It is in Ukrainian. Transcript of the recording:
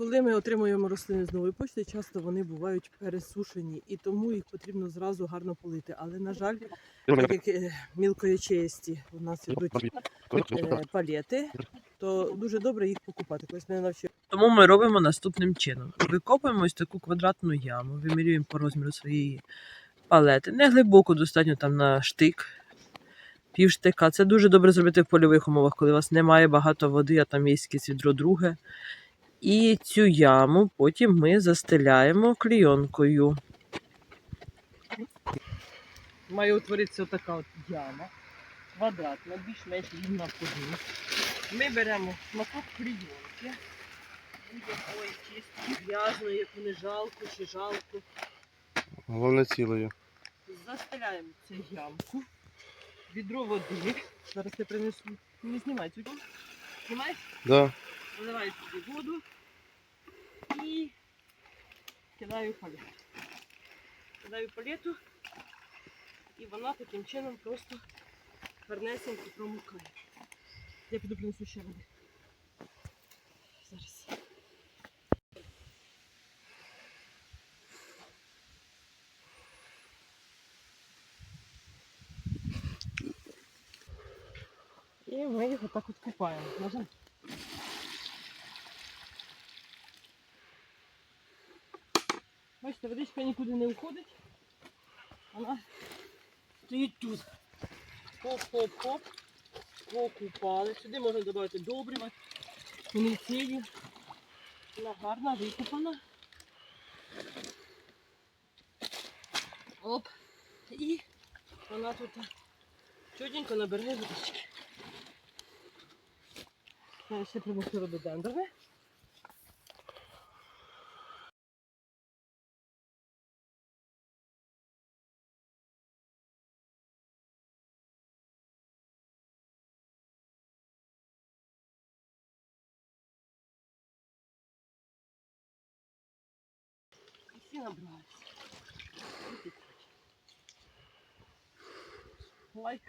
Коли ми отримуємо рослини з нової почти, часто вони бувають пересушені, і тому їх потрібно зразу гарно полити. Але, на жаль, так як е, мілкоячеїсті у нас йдуть е, палети, то дуже добре їх покупати. Колись мене навчив. Тому ми робимо наступним чином: викопуємо ось таку квадратну яму, вимірюємо по розміру своєї палети. Не глибоко, достатньо там на штик, пів штика. Це дуже добре зробити в польових умовах, коли у вас немає багато води, а там є якесь відро друге. І цю яму потім ми застеляємо клійонкою. Має утворитися така от яма, квадратна, більш-менш рівна по. Ми беремо шматок клійонки. Ой, чисто, грязно, як не жалко чи жалко. Головне цілою. Застеляємо цю ямку. Відро води. Зараз я принесу. Не знімай цю. Знімай? Да. Заливаю туди кидаю палету. Кидаю палету, і вона таким чином просто гарнесенько промокає. Я піду принесу ще води. Зараз. І ми його так от купаємо. Можна? Бачите, водичка нікуди не уходить. Вона стоїть тут. Хоп-хоп-хоп. Покупали. Сюди можна додати добрива, фуніцію. Вона гарна, викупана. Оп. І вона тут чудненько набирає водички. Ще примусила рододендрови. І І підходять. Лайк.